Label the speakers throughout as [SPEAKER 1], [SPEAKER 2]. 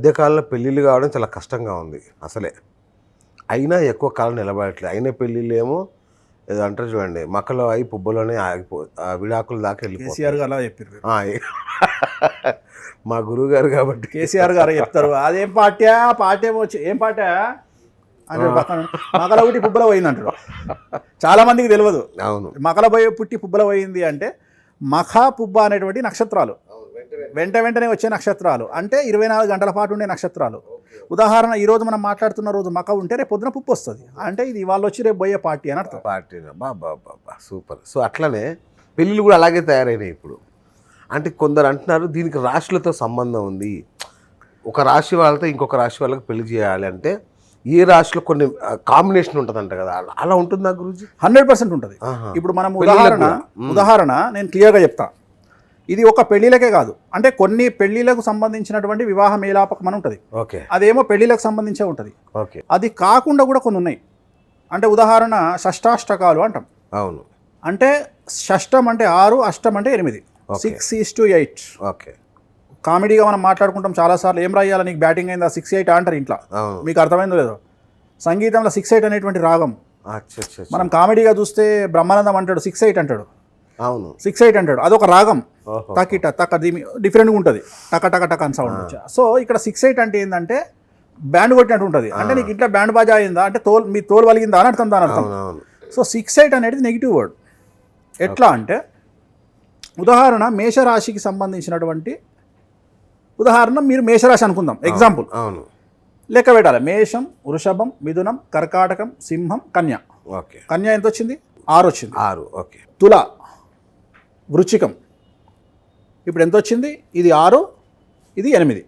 [SPEAKER 1] మధ్యకాలంలో పెళ్ళిళ్ళు కావడం చాలా కష్టంగా ఉంది అసలే. అయినా ఎక్కువ కాలం నిలబడట్లేదు అయిన పెళ్ళిళ్ళు ఏమో ఏదో అంటారు చూడండి మక్కలో అయి పుబ్బలోనే ఆగిపో ఆ విడాకుల దాకా
[SPEAKER 2] కేసీఆర్ గారు అలా చెప్పారు
[SPEAKER 1] మా గురువు గారు కాబట్టి.
[SPEAKER 2] కేసీఆర్ గారు చెప్తారు అదేం పార్టీ పార్టీ ఏమో వచ్చి ఏం పార్టీ అని మకల పుట్టి పుబ్బల పోయింది అంటాడు చాలా మందికి తెలియదు.
[SPEAKER 1] అవును.
[SPEAKER 2] మకల పోయి పుట్టి పుబ్బల పోయింది అంటే మఖ పుబ్బ అనేటువంటి నక్షత్రాలు. వెంట వెంటనే వచ్చే నక్షత్రాలు. అంటే ఇరవై నాలుగు గంటల పాటు ఉండే నక్షత్రాలు. ఉదాహరణ ఈ రోజు మనం మాట్లాడుతున్న రోజు మక ఉంటే రేపు పొద్దున పుప్పు వస్తుంది. అంటే ఇది వాళ్ళు వచ్చి రేపు పోయే పార్టీ అని అర్థం.
[SPEAKER 1] Party super. సో అట్లనే పెళ్ళిళ్ళు కూడా అలాగే తయారైనాయి ఇప్పుడు. అంటే కొందరు అంటున్నారు దీనికి రాశులతో సంబంధం ఉంది. ఒక రాశి వాళ్ళతో ఇంకొక రాశి వాళ్ళకి పెళ్ళి చేయాలి అంటే ఏ రాశిలో కొన్ని కాంబినేషన్ ఉంటుందంట కదా. అలా- ఉంటుందా గురుజీ?
[SPEAKER 2] హండ్రెడ్ పర్సెంట్ ఉంటుంది. ఇప్పుడు మనం ఉదాహరణ. ఉదాహరణ నేను క్లియర్గా చెప్తా. ఇది ఒక పెళ్ళిళ్ళకే కాదు. అంటే కొన్ని పెళ్ళిళ్ళకు సంబంధించినటువంటి వివాహ మేలాపకం అని ఉంటుంది.
[SPEAKER 1] ఓకే.
[SPEAKER 2] అదేమో పెళ్ళిళ్ళకు సంబంధించే ఉంటుంది.
[SPEAKER 1] ఓకే.
[SPEAKER 2] అది కాకుండా కూడా కొన్ని ఉన్నాయి. అంటే ఉదాహరణ షష్టాష్టకాలు అంటాం.
[SPEAKER 1] అవును.
[SPEAKER 2] అంటే షష్టం అంటే ఆరు అష్టం అంటే ఎనిమిది. Six is to eight
[SPEAKER 1] okay.
[SPEAKER 2] కామెడీగా మనం మాట్లాడుకుంటాం చాలాసార్లు ఏం రాయాలి నీకు? బ్యాటింగ్ అయిందా? సిక్స్ ఎయిట్ అంటారు ఇంట్లో. మీకు అర్థమైందో లేదో? సంగీతంలో సిక్స్ ఎయిట్ అనేటువంటి రాగం. మనం కామెడీగా చూస్తే బ్రహ్మానందం అంటాడు సిక్స్ ఎయిట్ అంటాడు.
[SPEAKER 1] అవును.
[SPEAKER 2] సిక్స్ ఎయిట్ అంటాడు అదొక రాగం. తకిట తక్క దీని డిఫరెంట్గా ఉంటుంది. టక టక టక అని సౌండ్ వచ్చా. సో ఇక్కడ సిక్స్ ఎయిట్ అంటే ఏంటంటే బ్యాండ్ కొట్టినట్టు ఉంటుంది. అంటే నీకు ఇంట్లో బ్యాండ్ బాజా అయిందా? అంటే తోలు మీ తోలు వలిగిందా అని అర్థం దాని అర్థం. సో సిక్స్ ఎయిట్ అనేది నెగిటివ్ వర్డ్ ఎట్లా అంటే ఉదాహరణ మేషరాశికి సంబంధించినటువంటి ఉదాహరణ మీరు మేషరాశి అనుకుందాం. ఎగ్జాంపుల్
[SPEAKER 1] అవును.
[SPEAKER 2] లెక్క పెట్టాలి. మేషం వృషభం మిథునం కర్కాటకం సింహం కన్య.
[SPEAKER 1] ఓకే.
[SPEAKER 2] కన్య ఎంత వచ్చింది ఆరు వచ్చింది
[SPEAKER 1] ఆరు ఓకే.
[SPEAKER 2] తుల. వృచ్చికం. ఇప్పుడు ఎంత వచ్చింది? ఇది ఆరు ఇది ఎనిమిది.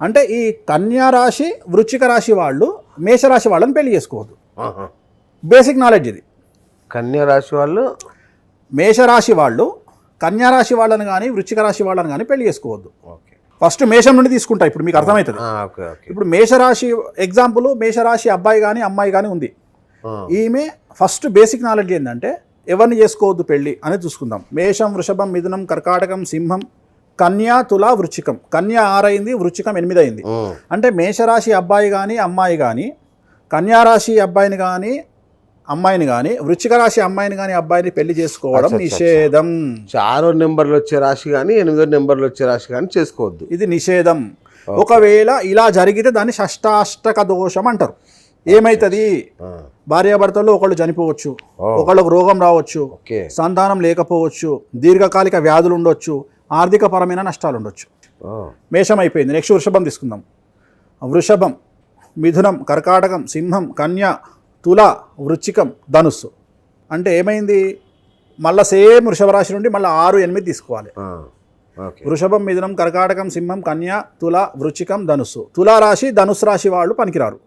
[SPEAKER 2] అంటే ఈ కన్యా రాశి వృచ్చిక రాశి వాళ్ళు మేషరాశి వాళ్ళని పెళ్ళి చేసుకోవద్దు. బేసిక్ నాలెడ్జ్ ఇది.
[SPEAKER 1] కన్యా రాశి వాళ్ళు?
[SPEAKER 2] మేషరాశి వాళ్ళు కన్యా రాశి వాళ్ళని కానీ వృచ్చిక రాశి వాళ్ళని కానీ పెళ్ళి చేసుకోవద్దు.
[SPEAKER 1] ఓకే.
[SPEAKER 2] ఫస్ట్ మేషం నుండి తీసుకుంటా ఇప్పుడు మీకు అర్థమవుతుంది. ఇప్పుడు మేషరాశి ఎగ్జాంపుల్ మేషరాశి అబ్బాయి కానీ అమ్మాయి కానీ ఉంది. ఈమె ఫస్ట్ బేసిక్ నాలెడ్జ్ ఏంటంటే ఎవరిని చేసుకోవద్దు పెళ్ళి అనేది చూసుకుందాం. మేషం వృషభం మిథునం కర్కాటకం సింహం కన్యా తుల వృచ్చికం. కన్యా ఆరైంది వృచ్చికం ఎనిమిది అయింది అంటే మేషరాశి అబ్బాయి కానీ అమ్మాయి కానీ కన్యారాశి అబ్బాయిని కానీ అమ్మాయిని కానీ వృచ్చిక రాశి అమ్మాయిని కానీ అబ్బాయిని పెళ్ళి చేసుకోవడం నిషేధం.
[SPEAKER 1] ఆరో నెంబర్లు వచ్చే రాశి కానీ ఎనిమిదో నెంబర్లు వచ్చే రాశి కానీ చేసుకోవద్దు.
[SPEAKER 2] ఇది నిషేధం. ఒకవేళ ఇలా జరిగితే దాన్ని షష్టాష్టక దోషం అంటారు. ఏమైతుంది?
[SPEAKER 1] ఆ,
[SPEAKER 2] భార్యాభర్తల్లో ఒకళ్ళు చనిపోవచ్చు. ఒకళ్ళకు రోగం రావచ్చు సంతానం లేకపోవచ్చు దీర్ఘకాలిక వ్యాధులు ఉండొచ్చు ఆర్థిక పరమైన నష్టాలు ఉండొచ్చు మేషం అయిపోయింది నెక్స్ట్ వృషభం తీసుకుందాం. వృషభం మిథునం కర్కాటకం సింహం కన్య తుల వృచ్చికం ధనుస్సు. అంటే ఏమైంది? మళ్ళీ సేమ్ వృషభ రాశి నుండి మళ్ళీ ఆరు ఎనిమిది తీసుకోవాలి. వృషభం మిథునం కర్కాటకం సింహం కన్య తుల వృచ్చికం ధనుస్సు. తులా రాశి ధనుసు రాశి వాళ్ళు పనికిరారు.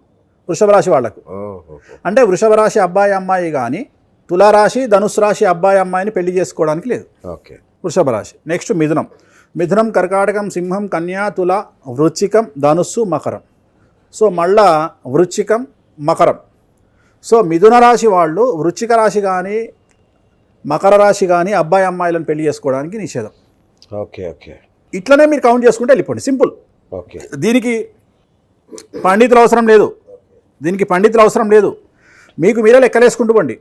[SPEAKER 2] వృషభ రాశి వాళ్ళకు.
[SPEAKER 1] ఓహో.
[SPEAKER 2] అంటే వృషభ రాశి అబ్బాయి అమ్మాయి కానీ తులారాశి ధనుసు రాశి అబ్బాయి అమ్మాయిని పెళ్ళి చేసుకోవడానికి లేదు.
[SPEAKER 1] ఓకే.
[SPEAKER 2] వృషభ రాశి నెక్స్ట్ మిథునం. మిథునం కర్కాటకం సింహం కన్యా తుల వృచ్చికం ధనుస్సు మకరం. సో మళ్ళా వృచ్చికం మకరం. సో మిథున రాశి వాళ్ళు వృచ్చిక రాశి కానీ మకర రాశి కానీ అబ్బాయి అమ్మాయిలను పెళ్ళి చేసుకోవడానికి నిషేధం.
[SPEAKER 1] Okay okay.
[SPEAKER 2] ఇట్లనే మీరు కౌంట్ చేసుకుంటే వెళ్ళిపోండి. సింపుల్.
[SPEAKER 1] ఓకే.
[SPEAKER 2] దీనికి పండితులు అవసరం లేదు. దీనికి పండితులు అవసరం లేదు. మీకు మీరే లెక్కలేసుకుంటూ పండి.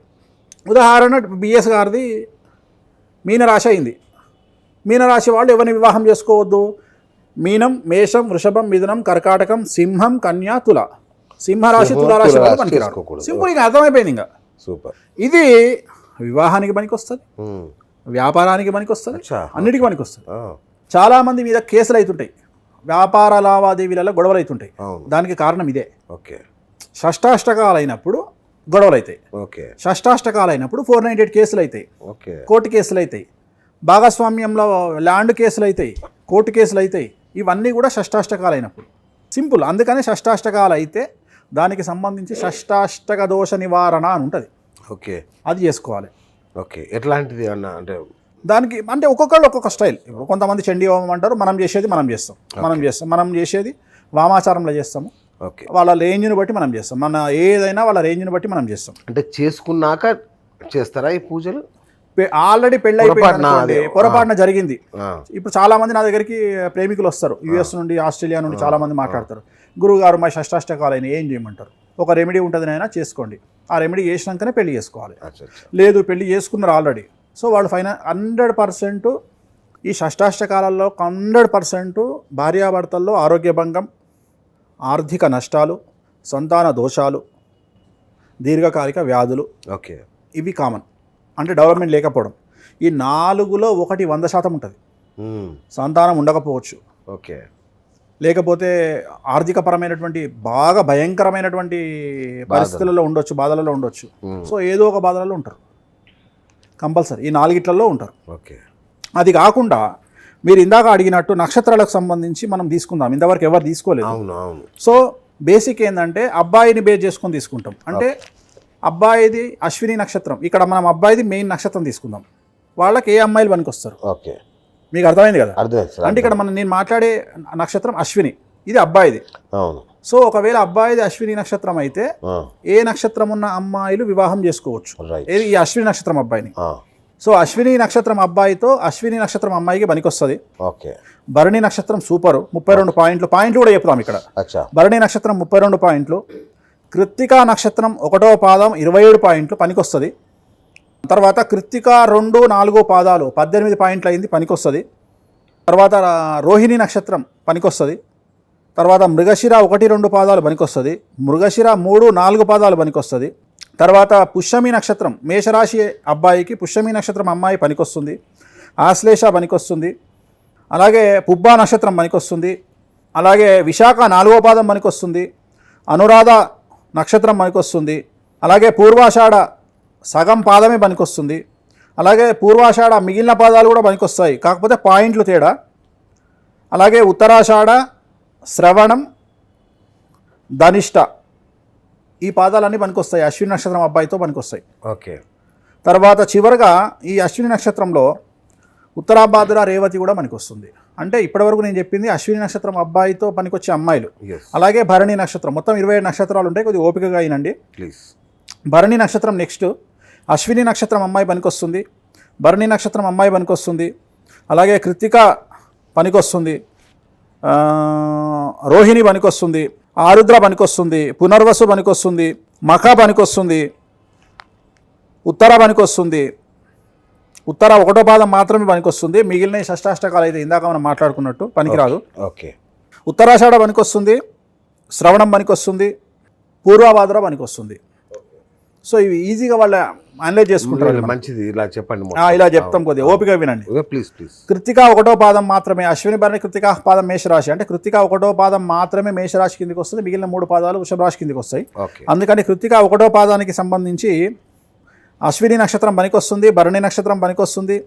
[SPEAKER 2] ఉదాహరణ బిఎస్ గారిది మీనరాశి అయింది. మీనరాశి వాళ్ళు ఎవరిని వివాహం చేసుకోవద్దు? మీనం మేషం వృషభం మిథునం కర్కాటకం సింహం కన్యా తుల. సింహరాశి
[SPEAKER 1] సింహం,
[SPEAKER 2] తులారాశి వాళ్ళు. సింపుల్ ఇంకా అర్థమైపోయింది ఇంకా.
[SPEAKER 1] సూపర్.
[SPEAKER 2] ఇది వివాహానికి పనికొస్తుంది.
[SPEAKER 1] ఉమ్,
[SPEAKER 2] వ్యాపారానికి పనికొస్తుంది.
[SPEAKER 1] అచ్చా.
[SPEAKER 2] అన్నిటికీ పనికొస్తుంది.
[SPEAKER 1] ఆ,
[SPEAKER 2] చాలామంది మీద కేసులు అవుతుంటాయి వ్యాపార లావాదేవీలలో గొడవలు అవుతుంటాయి దానికి కారణం ఇదే.
[SPEAKER 1] ఓకే.
[SPEAKER 2] షష్టాష్టకాలు అయినప్పుడు గొడవలు అవుతాయి
[SPEAKER 1] ఓకే.
[SPEAKER 2] షష్టాష్టకాలు అయినప్పుడు ఫోర్ నైంటీ ఎయిట్ కేసులు అవుతాయి
[SPEAKER 1] ఓకే.
[SPEAKER 2] కోర్టు కేసులు అవుతాయి భాగస్వామ్యంలో ల్యాండ్ కేసులు అవుతాయి కోర్టు కేసులు అవుతాయి ఇవన్నీ కూడా షష్టాష్టకాలు అయినప్పుడు సింపుల్. అందుకని షష్టాష్టకాలు అయితే దానికి సంబంధించి షష్టాష్టక దోష నివారణ అని ఉంటుంది.
[SPEAKER 1] ఓకే.
[SPEAKER 2] అది చేసుకోవాలి.
[SPEAKER 1] ఓకే. ఎట్లాంటిది అన్న అంటే
[SPEAKER 2] దానికి అంటే ఒక్కొక్కళ్ళు ఒక్కొక్క స్టైల్. ఇప్పుడు కొంతమంది చండీ హోమం అంటారు మనం చేసేది మనం చేస్తాం. మనం చేస్తాం. మనం చేసేది వామాచారంలో చేస్తాము.
[SPEAKER 1] ఓకే.
[SPEAKER 2] వాళ్ళ రేంజ్ని బట్టి మనం చేస్తాం. మన ఏదైనా వాళ్ళ రేంజ్ని బట్టి మనం చేస్తాం.
[SPEAKER 1] అంటే చేసుకున్నాక చేస్తారా ఈ పూజలు?
[SPEAKER 2] ఆల్రెడీ పెళ్ళి అయిపోయింది పొరపాటున జరిగింది. ఇప్పుడు చాలా మంది నా దగ్గరికి ప్రేమికులు వస్తారు. యుఎస్ నుండి ఆస్ట్రేలియా నుండి చాలా మంది మాట్లాడతారు. గురువు గారు మా షష్టాష్టకాలు అయినా ఏం చేయమంటారు? ఒక రెమెడీ ఉంటుంది అయినా చేసుకోండి. ఆ రెమెడీ చేసినాకనే పెళ్ళి చేసుకోవాలి. లేదు పెళ్ళి చేసుకున్నారు ఆల్రెడీ. సో వాళ్ళు ఫైనా హండ్రెడ్ పర్సెంట్ ఈ షష్టాష్టకాలలో హండ్రెడ్ పర్సెంట్ భార్యాభర్తల్లో ఆరోగ్య భంగం ఆర్థిక నష్టాలు సంతాన దోషాలు దీర్ఘకాలిక వ్యాధులు.
[SPEAKER 1] ఓకే.
[SPEAKER 2] ఇవి కామన్. అంటే డెవలప్మెంట్ లేకపోవడం. ఈ నాలుగులో ఒకటి వంద శాతం ఉంటుంది. సంతానం ఉండకపోవచ్చు.
[SPEAKER 1] ఓకే.
[SPEAKER 2] లేకపోతే ఆర్థికపరమైనటువంటి బాగా భయంకరమైనటువంటి పరిస్థితులలో ఉండొచ్చు బాధలలో ఉండొచ్చు. సో ఏదో ఒక బాధలలో ఉంటారు. కంపల్సరీ. ఈ నాలుగిట్లలో ఉంటారు.
[SPEAKER 1] ఓకే.
[SPEAKER 2] అది కాకుండా మీరు ఇందాక అడిగినట్టు నక్షత్రాలకు సంబంధించి మనం తీసుకుందాం. ఇంతవరకు ఎవరు తీసుకోలేదు.
[SPEAKER 1] అవును అవును.
[SPEAKER 2] సో బేసిక్ ఏంటంటే అబ్బాయిని బేస్ చేసుకొని తీసుకుంటాం. అంటే అబ్బాయిది అశ్విని నక్షత్రం. ఇక్కడ మనం అబ్బాయిది మెయిన్ నక్షత్రం తీసుకుందాం. వాళ్ళకి ఏ అమ్మాయిలు పనికొస్తారు?
[SPEAKER 1] ఓకే.
[SPEAKER 2] మీకు అర్థమైంది కదా?
[SPEAKER 1] అర్థమైంది
[SPEAKER 2] అంటే ఇక్కడ మనం నేను మాట్లాడే నక్షత్రం అశ్విని. ఇది అబ్బాయిది.
[SPEAKER 1] అవును.
[SPEAKER 2] సో ఒకవేళ అబ్బాయిది అశ్విని నక్షత్రం అయితే ఏ నక్షత్రం ఉన్న అమ్మాయిలు వివాహం చేసుకోవచ్చు? ఏది? ఈ అశ్విని నక్షత్రం అబ్బాయిని. సో అశ్విని నక్షత్రం అబ్బాయితో అశ్విని నక్షత్రం అమ్మాయికి పనికొస్తుంది.
[SPEAKER 1] ఓకే.
[SPEAKER 2] భరణి నక్షత్రం సూపర్ ముప్పై రెండు పాయింట్లు. పాయింట్లు కూడా చెప్తాం ఇక్కడ.
[SPEAKER 1] అచ్చా.
[SPEAKER 2] భరణి నక్షత్రం ముప్పై రెండు పాయింట్లు. కృత్తికా నక్షత్రం ఒకటో పాదం ఇరవై ఏడు పాయింట్లు పనికొస్తుంది. తర్వాత కృత్తిక రెండు నాలుగో పాదాలు పద్దెనిమిది పాయింట్లు అయింది పనికొస్తుంది. తర్వాత రోహిణి నక్షత్రం పనికొస్తుంది. తర్వాత మృగశిర ఒకటి రెండు పాదాలు పనికొస్తుంది. మృగశిర మూడు నాలుగు పాదాలు పనికొస్తుంది. తర్వాత పుష్యమి నక్షత్రం మేషరాశి అబ్బాయికి పుష్యమి నక్షత్రం అమ్మాయి పనికొస్తుంది ఆశ్లేష పనికొస్తుంది అలాగే పుబ్బా నక్షత్రం పనికొస్తుంది అలాగే విశాఖ నాలుగో పాదం పనికొస్తుంది అనురాధ నక్షత్రం పనికొస్తుంది అలాగే పూర్వాషాఢ సగం పాదమే పనికొస్తుంది అలాగే పూర్వాషాఢ మిగిలిన పాదాలు కూడా పనికొస్తాయి కాకపోతే పాయింట్లు తేడా. అలాగే ఉత్తరాషాఢ శ్రవణం ధనిష్ట. ఈ పాదాలన్నీ పనికొస్తాయి. అశ్విని నక్షత్రం అబ్బాయితో పనికొస్తాయి.
[SPEAKER 1] ఓకే.
[SPEAKER 2] తర్వాత చివరగా ఈ అశ్విని నక్షత్రంలో ఉత్తరాభాద్ర రేవతి కూడా పనికొస్తుంది. అంటే ఇప్పటివరకు నేను చెప్పింది అశ్విని నక్షత్రం అబ్బాయితో పనికొచ్చే అమ్మాయిలు. అలాగే భరణి నక్షత్రం. మొత్తం ఇరవై ఏడు నక్షత్రాలు ఉంటాయి. కొద్దిగా ఓపికగా అయినండి
[SPEAKER 1] ప్లీజ్
[SPEAKER 2] భరణి నక్షత్రం నెక్స్ట్. అశ్విని నక్షత్రం అమ్మాయి పనికొస్తుంది. భరణి నక్షత్రం అమ్మాయి పనికొస్తుంది. అలాగే కృత్తిక పనికొస్తుంది. రోహిణి పనికొస్తుంది. ఆరుద్ర పనికొస్తుంది పునర్వసు పనికొస్తుంది మఖ పనికొస్తుంది ఉత్తర పనికొస్తుంది. ఉత్తర ఒకటో పాదం మాత్రమే పనికొస్తుంది. మిగిలిన షష్టాష్టకాలు అయితే ఇందాక మనం మాట్లాడుకున్నట్టు పనికిరాదు.
[SPEAKER 1] ఓకే
[SPEAKER 2] ఉత్తరాషాఢ పనికొస్తుంది శ్రవణం పనికొస్తుంది పూర్వభాద్ర పనికొస్తుంది. సో ఇవి ఈజీగా వాళ్ళ అనలైజ్ చేసుకుంటారు
[SPEAKER 1] మంచిది ఇలా చెప్పండి
[SPEAKER 2] ఇలా చెప్తాం కొద్దిగా ఓపిక వినండి.
[SPEAKER 1] ప్లీజ్ ప్లీజ్
[SPEAKER 2] కృత్తిక ఒకటో పాదం మాత్రమే అశ్విని భరణి కృత్తిక పాదం మేషరాశి. అంటే కృత్తిక ఒకటో పాదం మాత్రమే మేషరాశి కిందకి వస్తుంది మిగిలిన మూడు పాదాలు వృషభ రాశి కిందకి వస్తాయి. అందుకని కృత్తిక ఒకటో పాదానికి సంబంధించి అశ్విని నక్షత్రం పనికొస్తుంది భరణి నక్షత్రం పనికొస్తుంది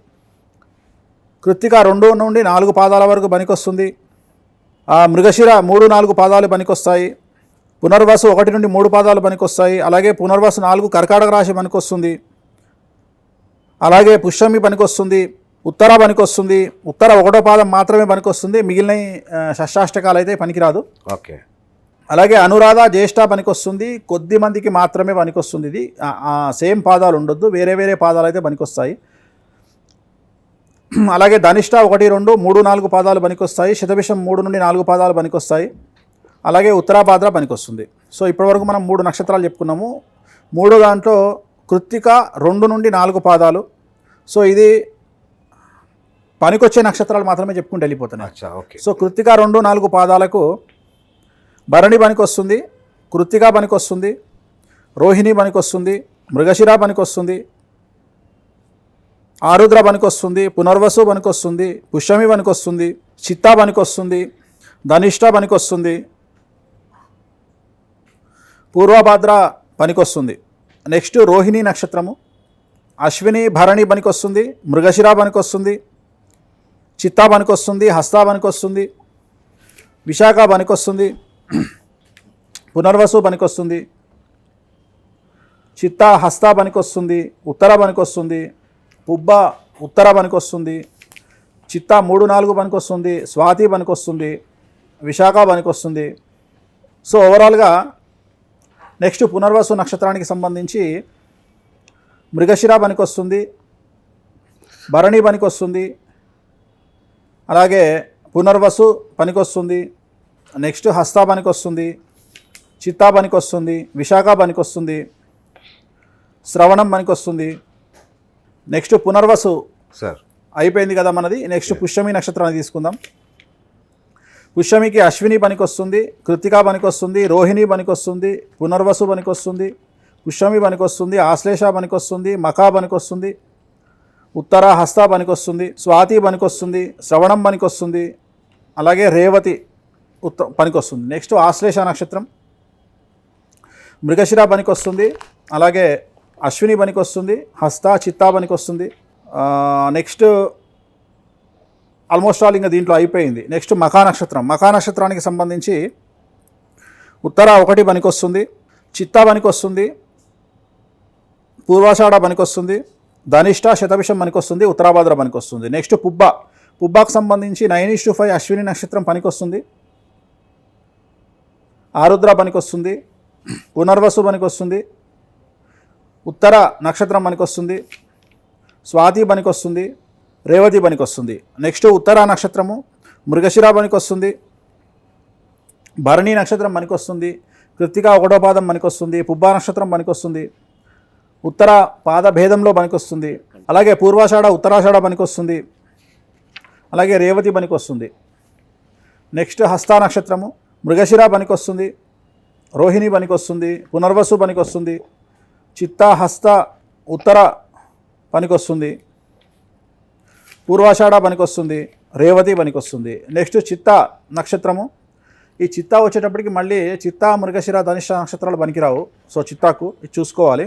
[SPEAKER 2] కృత్తిక రెండు నుండి నాలుగు పాదాల వరకు పనికొస్తుంది మృగశిర మూడు నాలుగు పాదాలు పనికొస్తాయి పునర్వసు ఒకటి నుండి మూడు పాదాలు పనికొస్తాయి. అలాగే పునర్వసు నాలుగు కర్కాటక రాశి పనికొస్తుంది. అలాగే పుష్యమి పనికొస్తుంది. ఉత్తర పనికొస్తుంది. ఉత్తర ఒకటో పాదం మాత్రమే పనికొస్తుంది. మిగిలిన షష్టాష్టకాలు అయితే పనికిరాదు.
[SPEAKER 1] ఓకే.
[SPEAKER 2] అలాగే అనురాధ జ్యేష్ఠ పనికొస్తుంది. కొద్ది మందికి మాత్రమే పనికొస్తుంది ఇది. సేమ్ పాదాలు ఉండొద్దు. వేరే వేరే పాదాలు అయితే పనికొస్తాయి. అలాగే ధనిష్ట ఒకటి రెండు మూడు నాలుగు పాదాలు పనికొస్తాయి. శతభిషం మూడు నుండి నాలుగు పాదాలు పనికొస్తాయి. అలాగే ఉత్తరాభాద్ర పనికొస్తుంది. సో ఇప్పటివరకు మనం మూడు నక్షత్రాలు చెప్పుకున్నాము. మూడో దాంట్లో కృత్తిక రెండు నుండి నాలుగు పాదాలు. సో ఇది పనికొచ్చే నక్షత్రాలు మాత్రమే చెప్పుకుంటూ వెళ్ళిపోతున్నాయి.
[SPEAKER 1] అచ్చా ఓకే.
[SPEAKER 2] సో కృత్తిక రెండు నాలుగు పాదాలకు భరణి పనికొస్తుంది కృత్తిక పనికొస్తుంది రోహిణి పనికొస్తుంది మృగశిర పనికొస్తుంది ఆరుద్ర పనికొస్తుంది పునర్వసు పనికొస్తుంది పుష్యమి పనికొస్తుంది చిత్తా పనికొస్తుంది ధనిష్ట పనికొస్తుంది పూర్వభాద్ర పనికొస్తుంది. నెక్స్ట్ రోహిణి నక్షత్రము. అశ్విని భరణి పనికొస్తుంది. మృగశిర పనికొస్తుంది. చిత్తా పనికొస్తుంది. హస్తా పనికొస్తుంది. విశాఖ పనికొస్తుంది. పునర్వసు పనికొస్తుంది. చిత్త హస్త పనికొస్తుంది. ఉత్తర పనికొస్తుంది. పుబ్బ ఉత్తర పనికొస్తుంది. చిత్త మూడు నాలుగు పనికొస్తుంది. స్వాతి పనికొస్తుంది. విశాఖ పనికొస్తుంది. సో ఓవరాల్గా నెక్స్ట్ పునర్వసు నక్షత్రానికి సంబంధించి మృగశిర పనికొస్తుంది భరణి పనికొస్తుంది అలాగే పునర్వసు పనికొస్తుంది నెక్స్ట్ హస్తా పనికొస్తుంది చిత్తా పనికొస్తుంది విశాఖ పనికొస్తుంది శ్రవణం పనికొస్తుంది నెక్స్ట్ పునర్వసు
[SPEAKER 1] సార్.
[SPEAKER 2] అయిపోయింది కదా మనది నెక్స్ట్ పుష్యమి నక్షత్రాన్ని తీసుకుందాం. పుష్యమికి అశ్విని పనికొస్తుంది కృతికా పనికొస్తుంది రోహిణి పనికొస్తుంది పునర్వసు పనికొస్తుంది పుష్యమి పనికొస్తుంది ఆశ్లేష పనికొస్తుంది మఖా పనికొస్తుంది ఉత్తర హస్త పనికొస్తుంది స్వాతి పనికొస్తుంది శ్రవణం పనికొస్తుంది అలాగే రేవతి ఉత్త పనికొస్తుంది. నెక్స్ట్ ఆశ్లేష నక్షత్రం. మృగశిర పనికొస్తుంది అలాగే అశ్విని పనికొస్తుంది హస్త చిత్తా పనికొస్తుంది. నెక్స్ట్ ఆల్మోస్ట్ ఆల్ ఇంకా దీంట్లో అయిపోయింది. నెక్స్ట్ మఖా నక్షత్రం. మఖా నక్షత్రానికి సంబంధించి ఉత్తర ఒకటి పనికొస్తుంది చిత్తా పనికొస్తుంది పూర్వాషాఢ పనికొస్తుంది ధనిష్ట శతభిషం పనికొస్తుంది ఉత్తరాభాద్ర పనికొస్తుంది నెక్స్ట్ పుబ్బ. పుబ్బాకు సంబంధించి nine is to five Ashwini నక్షత్రం పనికొస్తుంది ఆరుద్ర పనికొస్తుంది పునర్వసు పనికొస్తుంది ఉత్తర నక్షత్రం పనికొస్తుంది స్వాతి పనికొస్తుంది రేవతి పనికి వస్తుంది నెక్స్ట్ ఉత్తర నక్షత్రము మృగశిరా పనికి వస్తుంది భరణి నక్షత్రం పనికి వస్తుంది కృత్తిక ఒకటో పాదం పనికొస్తుంది పుబ్బా నక్షత్రం పనికి వస్తుంది ఉత్తర పాద భేదంలో పనికొస్తుంది అలాగే పూర్వాషాఢ ఉత్తరాషాఢ పనికొస్తుంది అలాగే రేవతి పనికి వస్తుంది నెక్స్ట్ హస్తా నక్షత్రము మృగశిర పనికొస్తుంది రోహిణి పనికి వస్తుంది పునర్వసు పనికి వస్తుంది చిత్తా హస్త ఉత్తర పనికి వస్తుంది పూర్వాషాఢ పనికొస్తుంది రేవతి పనికొస్తుంది. నెక్స్ట్ చిత్తా నక్షత్రము. ఈ చిత్తా వచ్చేటప్పటికి మళ్ళీ చిత్తా మృగశిర ధనిష్ట నక్షత్రాలు పనికిరావు. సో చిత్తాకు ఇది చూసుకోవాలి.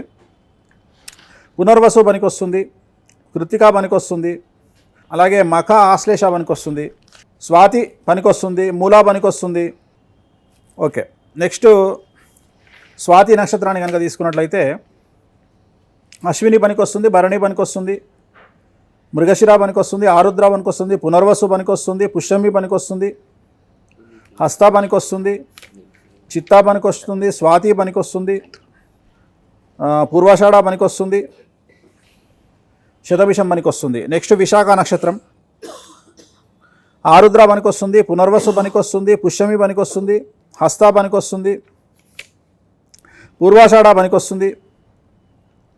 [SPEAKER 2] పునర్వసు పనికొస్తుంది కృతికా పనికొస్తుంది అలాగే మఖ ఆశ్లేష పనికొస్తుంది స్వాతి పనికొస్తుంది మూలా పనికొస్తుంది. ఓకే నెక్స్ట్ స్వాతి నక్షత్రాన్ని కనుక తీసుకున్నట్లయితే అశ్విని పనికొస్తుంది భరణి పనికొస్తుంది మృగశిర పనికొస్తుంది ఆరుద్ర పనికొస్తుంది పునర్వసు పనికొస్తుంది పుష్యమి పనికొస్తుంది హస్త పనికొస్తుంది చిత్తా పనికొస్తుంది స్వాతి పనికొస్తుంది పూర్వాషాఢ పనికొస్తుంది శతభిషం పనికొస్తుంది నెక్స్ట్ విశాఖ నక్షత్రం. ఆరుద్ర పనికొస్తుంది పునర్వసు పనికొస్తుంది పుష్యమి పనికొస్తుంది హస్త పనికొస్తుంది పూర్వాషాఢ పనికొస్తుంది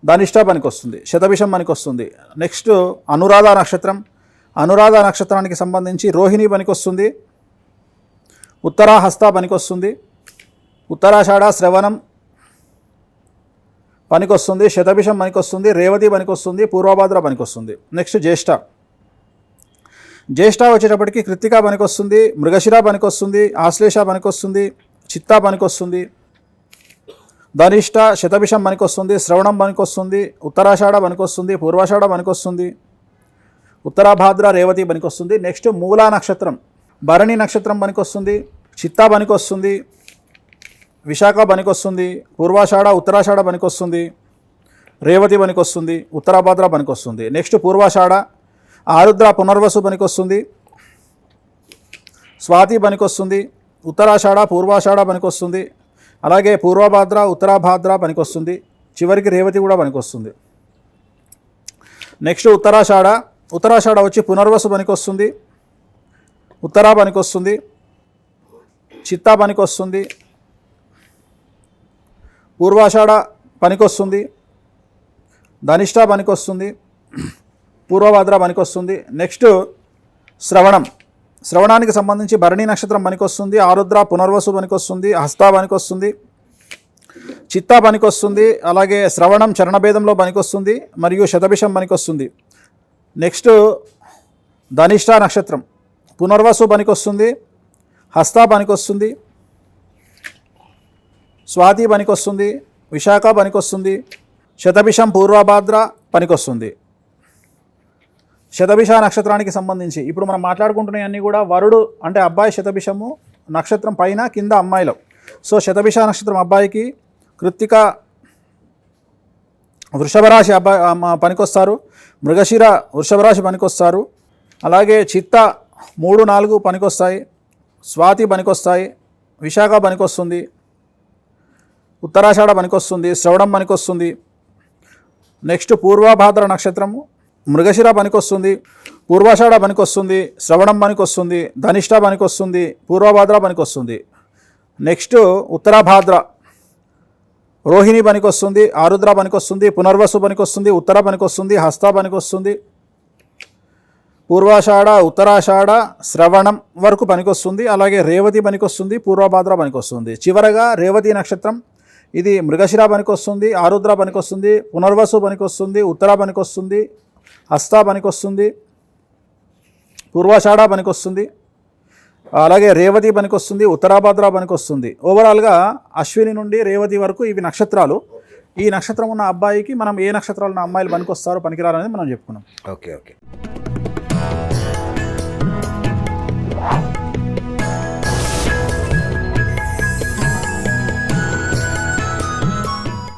[SPEAKER 2] ధనిష్ట పనికొస్తుంది శతభిషం పనికొస్తుంది. నెక్స్ట్ అనురాధ నక్షత్రం. అనురాధ నక్షత్రానికి సంబంధించి రోహిణి పనికి వస్తుంది ఉత్తరాహస్త పనికి వస్తుంది ఉత్తరాషాఢ శ్రవణం పనికొస్తుంది శతభిషం పనికొస్తుంది రేవతి పనికొస్తుంది పూర్వభాద్ర పనికొస్తుంది. నెక్స్ట్ జ్యేష్ఠ. జ్యేష్ఠ వచ్చేటప్పటికి కృత్తిక పనికొస్తుంది మృగశిర పనికొస్తుంది ఆశ్లేష పనికొస్తుంది చిత్తా పనికొస్తుంది. ధనిష్ట శతభిషం పనికొస్తుంది శ్రవణం పనికొస్తుంది ఉత్తరాషాఢ పనికొస్తుంది పూర్వాషాఢ పనికొస్తుంది ఉత్తరాభాద్ర రేవతి పనికొస్తుంది నెక్స్ట్ మూలా నక్షత్రం భరణి నక్షత్రం పనికొస్తుంది చిత్తా పనికొస్తుంది విశాఖ పనికొస్తుంది పూర్వాషాఢ ఉత్తరాషాఢ పనికొస్తుంది రేవతి పనికొస్తుంది ఉత్తరాభాద్ర పనికొస్తుంది నెక్స్ట్ పూర్వాషాఢ ఆరుద్ర పునర్వసు పనికొస్తుంది స్వాతి పనికొస్తుంది ఉత్తరాషాఢ పూర్వాషాఢ పనికొస్తుంది అలాగే పూర్వభాద్ర ఉత్తరాభాద్ర పనికొస్తుంది. చివరికి రేవతి కూడా పనికొస్తుంది. నెక్స్ట్ ఉత్తరాషాఢ. ఉత్తరాషాఢ వచ్చి పునర్వసు పనికొస్తుంది. ఉత్తరా పనికొస్తుంది. చిత్తా పనికొస్తుంది. పూర్వాషాఢ పనికొస్తుంది. ధనిష్ట పనికొస్తుంది. పూర్వభాద్ర పనికొస్తుంది. నెక్స్ట్ శ్రవణం. శ్రవణానికి సంబంధించి భరణి నక్షత్రం పనికొస్తుంది ఆరుద్ర పునర్వసు పనికొస్తుంది హస్త పనికొస్తుంది చిత్తా పనికొస్తుంది అలాగే శ్రవణం చరణభేదంలో పనికొస్తుంది మరియు శతభిషం పనికొస్తుంది. నెక్స్ట్ ధనిష్ట నక్షత్రం పునర్వసు పనికొస్తుంది హస్త పనికొస్తుంది స్వాతి పనికొస్తుంది విశాఖ పనికొస్తుంది శతభిషం పూర్వభాద్ర పనికొస్తుంది. శతభిష నక్షత్రానికి సంబంధించి. ఇప్పుడు మనం మాట్లాడుకుంటున్నవన్నీ కూడా వరుడు అంటే అబ్బాయి శతభిషము నక్షత్రం పైన కింద అమ్మాయిలో. సో శతభిష నక్షత్రం అబ్బాయికి కృత్తిక వృషభరాశి అబ్బాయి పనికొస్తారు. మృగశిర వృషభరాశి పనికొస్తారు. అలాగే చిత్త మూడు నాలుగు పనికొస్తాయి. స్వాతి పనికొస్తాయి. విశాఖ పనికొస్తుంది. ఉత్తరాషాఢ పనికొస్తుంది. శ్రవణం పనికొస్తుంది. నెక్స్ట్ పూర్వభాద్ర నక్షత్రము మృగశిర పనికొస్తుంది పూర్వాషాఢ పనికొస్తుంది శ్రవణం పనికొస్తుంది ధనిష్ట పనికొస్తుంది పూర్వభాద్ర పనికొస్తుంది. నెక్స్ట్ ఉత్తరాభాద్ర. రోహిణి పనికొస్తుంది ఆరుద్ర పనికొస్తుంది పునర్వసు పనికొస్తుంది ఉత్తర పనికొస్తుంది హస్త పనికొస్తుంది. పూర్వాషాఢ ఉత్తరాషాఢ శ్రవణం వరకు పనికొస్తుంది అలాగే రేవతి పనికొస్తుంది పూర్వభాద్ర పనికొస్తుంది. చివరగా రేవతి నక్షత్రం ఇది మృగశిర పనికొస్తుంది ఆరుద్ర పనికొస్తుంది పునర్వసు పనికొస్తుంది ఉత్తర పనికొస్తుంది హస్త పనికొస్తుంది పూర్వాషాఢ పనికొస్తుంది అలాగే రేవతి పనికొస్తుంది ఉత్తరాభద్ర పనికొస్తుంది. ఓవరాల్గా అశ్విని నుండి రేవతి వరకు ఇవి నక్షత్రాలు. ఈ నక్షత్రం ఉన్న అబ్బాయికి మనం ఏ నక్షత్రాలు ఉన్న అమ్మాయిలు పనికొస్తారో పనికిరారనేది మనం చెప్పుకున్నాం.
[SPEAKER 1] Okay okay.